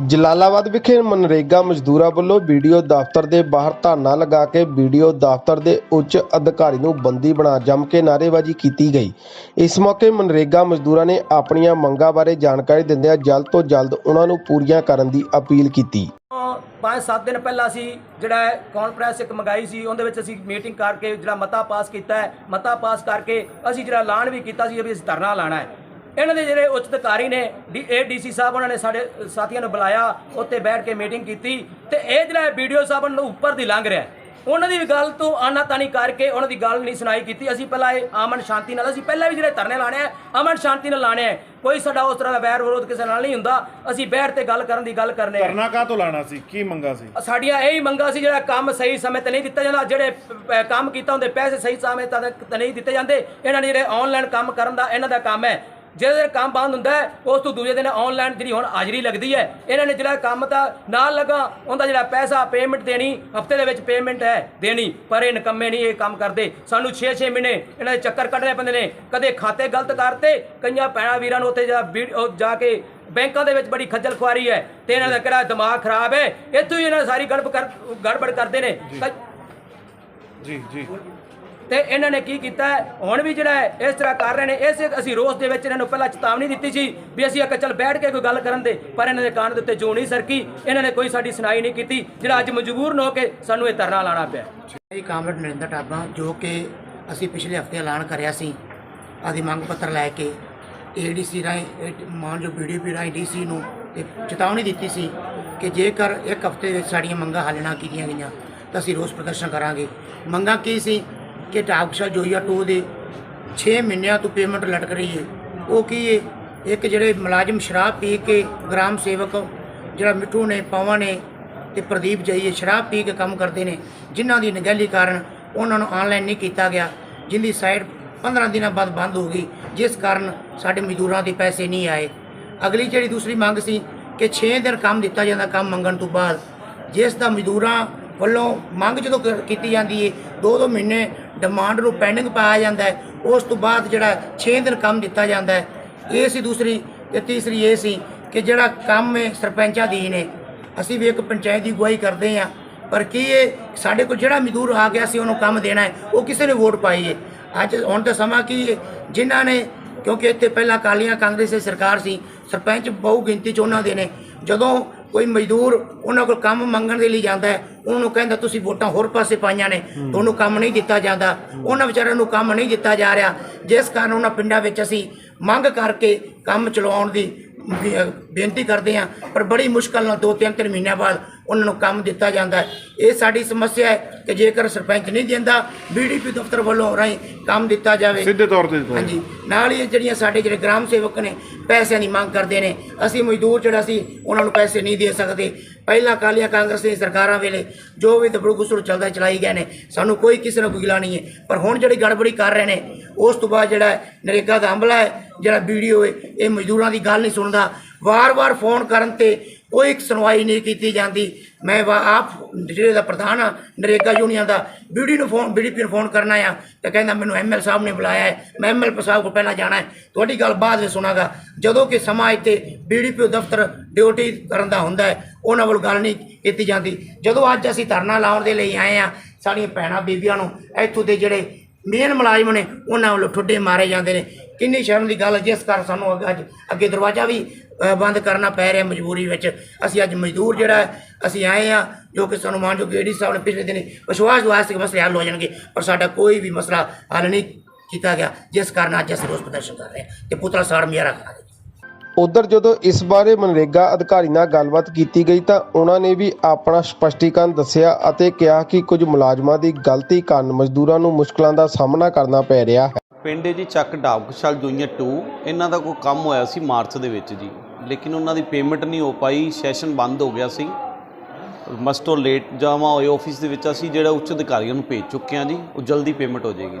ਜਲਾਲਾਬਾਦ ਵਿਖੇ ਮਨਰੇਗਾ ਮਜ਼ਦੂਰਾਂ ਵੱਲੋਂ ਵੀਡੀਓ ਦਫ਼ਤਰ ਦੇ ਬਾਹਰ ਧਰਨਾ ਲਗਾ ਕੇ ਵੀਡੀਓ ਦਫ਼ਤਰ ਦੇ ਉੱਚ ਅਧਿਕਾਰੀ ਨੂੰ ਬੰਦੀ ਬਣਾ ਜੰਮ ਕੇ ਨਾਅਰੇਬਾਜ਼ੀ ਕੀਤੀ ਗਈ। ਇਸ ਮੌਕੇ ਮਨਰੇਗਾ ਮਜ਼ਦੂਰਾਂ ਨੇ ਆਪਣੀਆਂ ਮੰਗਾਂ ਬਾਰੇ ਜਾਣਕਾਰੀ ਦਿੰਦਿਆਂ ਜਲਦ ਤੋਂ ਜਲਦ ਉਹਨਾਂ ਨੂੰ ਪੂਰੀਆਂ ਕਰਨ ਦੀ ਅਪੀਲ ਕੀਤੀ। ਪੰਜ ਸੱਤ ਦਿਨ ਪਹਿਲਾਂ ਅਸੀਂ ਜਿਹੜਾ ਹੈ ਕਾਨਫਰੰਸ ਇੱਕ ਮੰਗਾਈ ਸੀ, ਉਹਦੇ ਵਿੱਚ ਅਸੀਂ ਮੀਟਿੰਗ ਕਰਕੇ ਜਿਹੜਾ ਮਤਾ ਪਾਸ ਕੀਤਾ ਹੈ, ਮਤਾ ਪਾਸ ਕਰਕੇ ਅਸੀਂ ਜਿਹੜਾ ਐਲਾਨ ਵੀ ਕੀਤਾ ਸੀ, ਵੀ ਅਸੀਂ ਧਰਨਾ ਲਾਣਾ ਹੈ। ਇਹਨਾਂ ਦੇ ਜਿਹੜੇ ਉੱਚ ਅਧਿਕਾਰੀ ਨੇ ਡੀ ਏਡੀਸੀ ਸਾਹਿਬ ਉਹਨਾਂ ਨੇ ਸਾਡੇ ਸਾਥੀਆਂ ਨੂੰ ਬੁਲਾਇਆ ਉੱਥੇ ਬੈਠ ਕੇ ਮੀਟਿੰਗ ਕੀਤੀ ਤੇ ਇਹ ਜਿਹੜਾ ਵੀਡੀਓ ਸਾਹਿਬ ਨੂੰ ਉੱਪਰ ਦੀ ਲੰਘ ਰਿਹਾ। ਉਹਨਾਂ ਦੀ ਗੱਲ ਤੋਂ ਆਨਾਤਾਨੀ ਕਰਕੇ ਉਹਨਾਂ ਦੀ ਗੱਲ ਨਹੀਂ ਸੁਣਾਈ ਕੀਤੀ। ਅਸੀਂ ਪਹਿਲਾਂ ਇਹ ਅਮਨ ਸ਼ਾਂਤੀ ਨਾਲ ਅਸੀਂ ਪਹਿਲਾਂ ਵੀ ਜਿਹੜੇ ਧਰਨੇ ਲਾਣੇ ਆ ਅਮਨ ਸ਼ਾਂਤੀ ਨਾਲ ਲਾਣੇ ਆ। ਕੋਈ ਸਾਡਾ ਉਸ ਤਰ੍ਹਾਂ ਦਾ ਵੈਰ ਵਿਰੋਧ ਕਿਸੇ ਨਾਲ ਨਹੀਂ ਹੁੰਦਾ। ਅਸੀਂ ਬੈਠ ਤੇ ਗੱਲ ਕਰਨ ਦੀ ਗੱਲ ਕਰਨੇ ਆ। ਧਰਨਾ ਕਾਹ ਤੋਂ ਲਾਣਾ ਸੀ? ਕੀ ਮੰਗਾ ਸੀ? ਸਾਡੀਆਂ ਇਹ ਹੀ ਮੰਗਾਂ ਸੀ ਜਿਹੜਾ ਕੰਮ ਸਹੀ ਸਮੇਂ ਤੇ ਨਹੀਂ ਦਿੱਤਾ ਜਾਂਦਾ। ਜਿਹੜੇ ਕੰਮ ਕੀਤਾ ਹੁੰਦੇ ਪੈਸੇ ਸਹੀ ਸਮੇਂ ਤੇ ਨਹੀਂ ਦਿੱਤੇ ਜਾਂਦੇ। ਇਹਨਾਂ ਨੇ ਜਿਹੜੇ ਆਨਲਾਈਨ ਕੰਮ ਕਰਨ ਦਾ ਇਹਨਾਂ ਦਾ ਕੰਮ ਹੈ। ਜਿਹੜੇ ਕੰਮ ਬੰਦ ਹੁੰਦਾ ਹੈ ਉਸ ਤੋਂ ਦੂਜੇ ਦਿਨ ਆਨਲਾਈਨ ਜਿਹੜੀ ਹੁਣ ਹਾਜ਼ਰੀ ਲੱਗਦੀ ਹੈ ਇਹਨਾਂ ਨੇ ਜਿਹੜਾ ਕੰਮ ਤਾਂ ਨਾਲ ਲਗਾ ਉਹਦਾ ਜਿਹੜਾ ਪੈਸਾ ਪੇਮੈਂਟ ਦੇਣੀ ਹਫ਼ਤੇ ਦੇ ਵਿੱਚ ਪੇਮੈਂਟ ਹੈ ਦੇਣੀ ਪਰ ਇਹ ਨਕੰਮੇ ਨਹੀਂ ਇਹ ਕੰਮ ਕਰਦੇ। ਸਾਨੂੰ 6-6 ਮਹੀਨੇ ਇਹਨਾਂ ਦੇ ਚੱਕਰ ਕੱਢਣੇ ਪੈਂਦੇ ਨੇ। ਕਦੇ ਖਾਤੇ ਗਲਤ ਕਰਤੇ ਕਈਆਂ ਭੈਣਾਂ ਵੀਰਾਂ ਨੂੰ ਉੱਥੇ ਜਾ ਜਾ ਕੇ ਬੈਂਕਾਂ ਦੇ ਵਿੱਚ ਬੜੀ ਖੱਜਲ ਖੁਆਰੀ ਹੈ ਤੇ ਇਹਨਾਂ ਦਾ ਕਿਹੜਾ ਦਿਮਾਗ ਖਰਾਬ ਹੈ? ਇੱਥੋਂ ਹੀ ਇਹਨਾਂ ਸਾਰੀ ਗੜਬੜ ਗੜਬੜ ਕਰਦੇ ਨੇ। ਜੀ ਜੀ। ਤੇ ਇਹਨਾਂ ਨੇ ਕੀ ਕੀਤਾ ਹੁਣ ਵੀ ਜਿਹੜਾ ਹੈ, ਇਸ ਤਰ੍ਹਾਂ ਕਰ ਰਹੇ ਨੇ। ਇਸ ਅਸੀਂ ਰੋਸ ਦੇ ਵਿੱਚ ਇਹਨਾਂ ਨੂੰ ਪਹਿਲਾਂ ਚੇਤਾਵਨੀ ਦਿੱਤੀ ਸੀ ਵੀ ਅਸੀਂ ਇੱਕ ਚੱਲ ਬੈਠ ਕੇ ਕੋਈ ਗੱਲ ਕਰਨ ਦੇ, ਪਰ ਇਹਨਾਂ ਦੇ ਕਾਨ ਦੇ ਉੱਤੇ ਜੂ ਨਹੀਂ ਸਰਕੀ। ਇਹਨਾਂ ਨੇ ਕੋਈ ਸਾਡੀ ਸੁਣਾਈ ਨਹੀਂ ਕੀਤੀ, ਜਿਹੜਾ ਅੱਜ ਮਜਬੂਰ ਹੋ ਕੇ ਸਾਨੂੰ ਇਹ ਧਰਨਾ ਲਾਣਾ ਪਿਆ। ਜੀ ਕਾਮਰੇਡ ਨਰਿੰਦਰ ਟਾਬਾ, ਜੋ ਕਿ ਅਸੀਂ ਪਿਛਲੇ ਹਫ਼ਤੇ ਐਲਾਨ ਕਰਿਆ ਸੀ, ਆਦੀ ਮੰਗ ਪੱਤਰ ਲੈ ਕੇ ਏਡੀਸੀ ਰਾਹੀਂ ਮਾਨ ਜੋ ਬੀਡੀਪੀ ਰਾਹੀਂ ਡੀਸੀ ਨੂੰ ਤੇ ਚੇਤਾਵਨੀ ਦਿੱਤੀ ਸੀ ਕਿ ਜੇਕਰ ਇੱਕ ਹਫ਼ਤੇ ਵਿੱਚ ਸਾਡੀਆਂ ਮੰਗਾਂ ਹੱਲ ਨਾ ਕੀਤੀਆਂ ਗਈਆਂ, ਤਾਂ ਅਸੀਂ ਰੋਸ ਪ੍ਰਦਰਸ਼ਨ ਕਰਾਂਗੇ। ਮੰਗਾਂ ਕੀ ਸੀ? ਕਿ ਟਾਕਸ਼ਾ ਜੋਈਆ 2 ਦੇ 6 ਮਹੀਨਿਆਂ ਤੋਂ ਪੇਮੈਂਟ ਲਟਕ ਰਹੀ ਹੈ ਉਹ ਕੀ ਹੈ ਇੱਕ ਜਿਹੜੇ ਮੁਲਾਜ਼ਮ ਸ਼ਰਾਬ ਪੀ ਕੇ ਗ੍ਰਾਮ ਸੇਵਕ ਜਿਹੜਾ ਮਿੱਠੂ ਨੇ, ਪਾਵਾਂ ਨੇ ਤੇ ਪ੍ਰਦੀਪ ਜਾਈਏ ਸ਼ਰਾਬ ਪੀ ਕੇ ਕੰਮ ਕਰਦੇ ਨੇ, ਜਿਨ੍ਹਾਂ ਦੀ ਨਗਹਿਲੀ ਕਾਰਨ ਉਹਨਾਂ ਨੂੰ ਆਨਲਾਈਨ ਨਹੀਂ ਕੀਤਾ ਗਿਆ, ਜਿੰਦੀ ਸਾਈਟ 15 ਦਿਨਾਂ ਬਾਅਦ ਬੰਦ ਹੋ ਗਈ, ਜਿਸ ਕਾਰਨ ਸਾਡੇ ਮਜ਼ਦੂਰਾਂ ਦੇ ਪੈਸੇ ਨਹੀਂ ਆਏ। ਅਗਲੀ ਜਿਹੜੀ ਦੂਸਰੀ ਮੰਗ ਸੀ ਕਿ 6 ਦਿਨ ਕੰਮ ਦਿੱਤਾ ਜਾਂਦਾ, ਕੰਮ ਮੰਗਣ ਤੋਂ ਬਾਅਦ, ਜਿਸ ਦਾ ਮਜ਼ਦੂਰਾਂ ਵੱਲੋਂ ਮੰਗ ਜਦੋਂ ਕੀਤੀ ਜਾਂਦੀ ਹੈ ਦੋ ਦੋ ਮਹੀਨੇ ਡਿਮਾਂਡ ਨੂੰ ਪੈਂਡਿੰਗ ਪਾਇਆ ਜਾਂਦਾ ਹੈ, ਉਸ ਤੋਂ ਬਾਅਦ ਜਿਹੜਾ 6 ਦਿਨ ਕੰਮ ਦਿੱਤਾ ਜਾਂਦਾ ਹੈ। ਇਹ ਸੀ ਦੂਸਰੀ ਤੇ ਤੀਸਰੀ ਇਹ ਸੀ ਕਿ ਜਿਹੜਾ ਕੰਮ ਹੈ ਸਰਪੰਚਾਂ ਦੀ ਨੇ, ਅਸੀਂ ਵੀ ਇੱਕ ਪੰਚਾਇਤ ਦੀ ਅਗਵਾਈ ਕਰਦੇ ਹਾਂ, ਪਰ ਕੀ ਇਹ ਸਾਡੇ ਕੋਲ ਜਿਹੜਾ ਮਜ਼ਦੂਰ ਆ ਗਿਆ ਸੀ, ਉਹਨੂੰ ਕੰਮ ਦੇਣਾ ਹੈ, ਉਹ ਕਿਸੇ ਨੇ ਵੋਟ ਪਾਈ ਹੈ। ਅੱਜ ਹੁਣ ਤਾਂ ਸਮਾਂ ਕੀ ਹੈ, ਜਿਨ੍ਹਾਂ ਨੇ, ਕਿਉਂਕਿ ਇੱਥੇ ਪਹਿਲਾਂ ਕਾਲੀਆਂ ਕਾਂਗਰਸ ਦੀ ਸਰਕਾਰ ਸੀ, ਸਰਪੰਚ ਬਹੁ ਗਿਣਤੀ ਚ ਉਹਨਾਂ ਦੇ ਨੇ। ਜਦੋਂ ਕੋਈ ਮਜ਼ਦੂਰ ਉਹਨਾਂ ਕੋਲ ਕੰਮ ਮੰਗਣ ਦੇ ਲਈ ਜਾਂਦਾ ਹੈ ਉਹਨੂੰ ਕਹਿੰਦਾ ਤੁਸੀਂ ਵੋਟਾਂ ਹੋਰ ਪਾਸੇ ਪਾਈਆਂ ਨੇ ਤੁਹਾਨੂੰ ਕੰਮ ਨਹੀਂ ਦਿੱਤਾ ਜਾਂਦਾ। ਉਹਨਾਂ ਵਿਚਾਰਿਆਂ ਨੂੰ ਕੰਮ ਨਹੀਂ ਦਿੱਤਾ ਜਾ ਰਿਹਾ। ਜਿਸ ਕਾਰਨ ਉਹਨਾਂ ਪਿੰਡਾਂ ਵਿੱਚ ਅਸੀਂ ਮੰਗ ਕਰਕੇ ਕੰਮ ਚਲਾਉਣ ਦੀ ਬੇਨਤੀ ਕਰਦੇ ਹਾਂ ਪਰ ਬੜੀ ਮੁਸ਼ਕਲ ਨਾਲ ਦੋ ਤਿੰਨ ਤਿੰਨ ਮਹੀਨਿਆਂ ਬਾਅਦ ਉਹਨਾਂ ਨੂੰ ਕੰਮ ਦਿੱਤਾ ਜਾਂਦਾ ਇਹ ਸਾਡੀ ਸਮੱਸਿਆ ਹੈ ਕਿ ਜੇਕਰ ਸਰਪੰਚ ਨਹੀਂ ਦਿੰਦਾ ਬੀਡੀਪੀ ਦਫ਼ਤਰ ਵੱਲੋਂ ਰਾਹੀਂ ਕੰਮ ਦਿੱਤਾ ਜਾਵੇ। ਸਿੱਧੇ ਤੌਰ ਤੇ ਦਿੱਤਾ ਹਾਂਜੀ। ਨਾਲ ਹੀ ਜਿਹੜੀਆਂ ਸਾਡੇ ਜਿਹੜੇ ਗ੍ਰਾਮ ਸੇਵਕ ਨੇ ਪੈਸਿਆਂ ਦੀ ਮੰਗ ਕਰਦੇ ਨੇ ਅਸੀਂ ਮਜ਼ਦੂਰ ਜਿਹੜਾ ਸੀ ਉਹਨਾਂ ਨੂੰ ਪੈਸੇ ਨਹੀਂ ਦੇ ਸਕਦੇ। ਪਹਿਲਾਂ ਕਾਲੀਆਂ ਕਾਂਗਰਸ ਦੀ ਸਰਕਾਰਾਂ ਵੇਲੇ ਜੋ ਵੀ ਦਬੜੂ ਗੁਸੜ ਚੱਲਦਾ ਚਲਾਈ ਗਏ ਨੇ। ਸਾਨੂੰ ਕੋਈ ਕਿਸੇ ਨਾਲ ਕੋਈ ਗਿਲਾ ਨਹੀਂ ਹੈ। ਪਰ ਹੁਣ ਜਿਹੜੀ ਗੜਬੜੀ ਕਰ ਰਹੇ ਨੇ ਉਸ ਤੋਂ ਬਾਅਦ ਜਿਹੜਾ ਨਰੇਗਾ ਦਾ ਹਮਲਾ ਹੈ ਜਿਹੜਾ ਵੀਡੀਓ ਹੈ ਇਹ ਮਜ਼ਦੂਰਾਂ ਦੀ ਗੱਲ ਨਹੀਂ ਸੁਣਦਾ। ਵਾਰ-ਵਾਰ ਫੋਨ ਕਰਨ ਤੇ ਕੋਈ ਸੁਣਵਾਈ ਨਹੀਂ ਕੀਤੀ ਜਾਂਦੀ। ਮੈਂ ਵਾ- ਆਪ ਜਿਹੜੇ ਦਾ ਪ੍ਰਧਾਨ ਆ, ਨਰੇਗਾ ਯੂਨੀਅਨ ਦਾ ਬੀਡੀ ਨੂੰ ਫੋਨ ਬੀਡੀਪੀ ਨੂੰ ਫੋਨ ਕਰਨਾ ਆ ਤੇ ਕਹਿੰਦਾ ਮੈਨੂੰ ਐਮਐਲ ਸਾਹਿਬ ਨੇ ਬੁਲਾਇਆ ਹੈ। ਮੈਂ ਐਮਐਲ ਸਾਹਿਬ ਕੋਲ ਪਹਿਲਾਂ ਜਾਣਾ ਹੈ। ਤੁਹਾਡੀ ਗੱਲ ਬਾਅਦ ਵਿੱਚ ਸੁਣਾਗਾ। ਜਦੋਂ ਕਿ ਸਮਾਂ ਇੱਥੇ ਬੀਡੀਪੀ ਦਫ਼ਤਰ ਡਿਊਟੀ ਕਰਨ ਦਾ ਹੁੰਦਾ ਹੈ, ਉਹਨਾਂ ਵੱਲ ਗੱਲ ਨਹੀਂ ਕੀਤੀ ਜਾਂਦੀ। ਜਦੋਂ ਅੱਜ ਅਸੀਂ ਧਰਨਾ ਲਾਉਣ ਦੇ ਲਈ ਆਏ ਆ, ਸਾਡੀਆਂ ਭੈਣਾਂ ਬੀਬੀਆਂ ਨੂੰ ਇੱਥੋਂ ਦੇ ਜਿਹੜੇ ਮੇਨ ਮੁਲਾਜ਼ਮ ਨੇ, ਉਹਨਾਂ ਵੱਲੋਂ ਠੁੱਡੇ ਮਾਰੇ ਜਾਂਦੇ ਨੇ। ਕਿੰਨੀ ਸ਼ਰਮ ਦੀ ਗੱਲ ਜਿਸ ਕਾਰਨ ਸਾਨੂੰ ਅੱਗੇ- ਅੱਜ ਅੱਗੇ ਦਰਵਾਜ਼ਾ ਵੀ ਬੰਦ ਕਰਨਾ ਪੈ ਰਿਹਾ ਮਜਬੂਰੀ ਵਿੱਚ। ਅਸੀਂ ਅੱਜ ਮਜ਼ਦੂਰ ਜਿਹੜਾ ਅਸੀਂ ਆਏ ਆ ਜੋ ਕਿ ਸਾਨੂੰ ਮਾਨਯੋਗ ਏਡੀ ਸਾਹਿਬ ਨੇ ਪਿਛਲੇ ਦਿਨੀ ਵਿਸ਼ਵਾਸ ਦਵਾਇਆ ਸੀ ਕਿ ਮਸਲੇ ਹੱਲ ਹੋ ਜਾਣਗੇ, ਪਰ ਸਾਡਾ ਕੋਈ ਵੀ ਮਸਲਾ ਹੱਲ ਨਹੀਂ ਕੀਤਾ ਗਿਆ, ਜਿਸ ਕਾਰਨ ਅੱਜ ਅਸੀਂ ਰੋਸ ਪ੍ਰਦਰਸ਼ਨ ਕਰ ਰਹੇ ਹਾਂ ਤੇ ਪੁਤਲਾ ਸਾੜ ਮਿਆਰਾ ਕਰਾ ਉਧਰ ਜਦੋਂ ਇਸ ਬਾਰੇ ਮਨਰੇਗਾ ਅਧਿਕਾਰੀ ਨਾਲ ਗੱਲਬਾਤ ਕੀਤੀ ਗਈ ਤਾਂ ਉਹਨਾਂ ਨੇ ਵੀ ਆਪਣਾ ਸਪਸ਼ਟੀਕਰਨ ਦੱਸਿਆ ਅਤੇ ਕਿਹਾ ਕਿ ਕੁਝ ਮੁਲਾਜ਼ਮਾਂ ਦੀ ਗਲਤੀ ਕਾਰਨ ਮਜ਼ਦੂਰਾਂ ਨੂੰ ਮੁਸ਼ਕਲਾਂ ਦਾ ਸਾਹਮਣਾ ਕਰਨਾ ਪੈ ਰਿਹਾ ਹੈ। ਪਿੰਡ ਜੀ ਚੱਕ ਢਾਬਕਸ਼ਾਲ ਜੋਈਆਂ 2 ਇਹਨਾਂ ਦਾ ਕੋਈ ਕੰਮ ਹੋਇਆ ਸੀ ਮਾਰਚ ਦੇ ਵਿੱਚ ਜੀ। ਲੇਕਿਨ ਉਹਨਾਂ ਦੀ ਪੇਮੈਂਟ ਨਹੀਂ ਹੋ ਪਾਈ ਸੈਸ਼ਨ ਬੰਦ ਹੋ ਗਿਆ ਸੀ। ਮਸਟੋ ਲੇਟ ਜਮ੍ਹਾਂ ਹੋਏ ਆਫਿਸ ਦੇ ਵਿੱਚ ਅਸੀਂ ਜਿਹੜਾ ਉੱਚ ਅਧਿਕਾਰੀਆਂ ਨੂੰ ਭੇਜ ਚੁੱਕੇ ਹਾਂ ਜੀ। ਉਹ ਜਲਦੀ ਪੇਮੈਂਟ ਹੋ ਜਾਏਗੀ।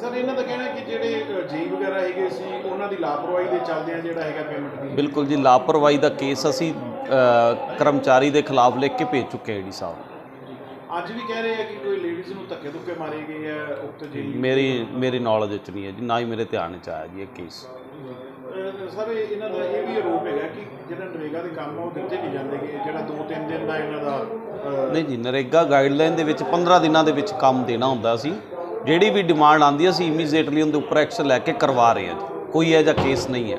ਸਰ ਇਹਨਾਂ ਦਾ ਕਹਿਣਾ ਕਿ ਜਿਹੜੇ ਜੀ ਵਗੈਰਾ ਹੈਗੇ ਸੀ ਉਹਨਾਂ ਦੀ ਲਾਪਰਵਾਹੀ ਦੇ ਚੱਲਦਿਆਂ ਜਿਹੜਾ ਹੈਗਾ ਪੇਮੈਂਟ ਦੀ ਬਿਲਕੁਲ ਜੀ ਲਾਪਰਵਾਹੀ ਦਾ ਕੇਸ ਅਸੀਂ ਕਰਮਚਾਰੀ ਦੇ ਖਿਲਾਫ ਲਿਖ ਕੇ ਭੇਜ ਚੁੱਕੇ ਹਾਂ ਜੀ ਸਾਹਿਬ। ਅੱਜ ਵੀ ਕਹਿ ਰਹੇ ਆ ਕਿ ਕੋਈ ਲੇਡੀਜ਼ ਨੂੰ ਧੱਕੇ ਧੁੱਕੇ ਮਾਰੇ ਗਏ ਆ ਉਕਤ ਜੀ ਮੇਰੀ ਮੇਰੀ ਨੌਲੇਜ ਵਿੱਚ ਨਹੀਂ ਹੈ ਜੀ ਨਾ ਹੀ ਮੇਰੇ ਧਿਆਨ ਵਿੱਚ ਆਇਆ ਜੀ ਇਹ ਕੇਸ ਸਰ ਇਹਨਾਂ ਦਾ ਇਹ ਵੀ ਆਰੋਪ ਹੈਗਾ ਕਿ ਜਿਹੜਾ ਨਰੇਗਾ ਦੇ ਕੰਮ ਆ ਉਹ ਦਿੱਤੇ ਨਹੀਂ ਜਾਂਦੇ ਗੇ। ਜਿਹੜਾ 2-3 ਦਿਨ ਦਾ ਇਹਨਾਂ ਦਾ ਨਹੀਂ ਜੀ ਨਰੇਗਾ ਗਾਈਡਲਾਈਨ ਦੇ ਵਿੱਚ 15 ਦਿਨਾਂ ਦੇ ਵਿੱਚ ਕੰਮ ਦੇਣਾ ਹੁੰਦਾ ਸੀ। ਜਿਹੜੀ ਵੀ ਡਿਮਾਂਡ ਆਉਂਦੀ ਹੈ ਅਸੀਂ ਇਮੀਡੀਏਟਲੀ ਉਹਦੇ ਉੱਪਰ ਐਕਸ਼ਨ ਲੈ ਕੇ ਕਰਵਾ ਰਹੇ ਹਾਂ ਜੀ। ਕੋਈ ਇਹੋ ਜਿਹਾ ਕੇਸ ਨਹੀਂ ਹੈ।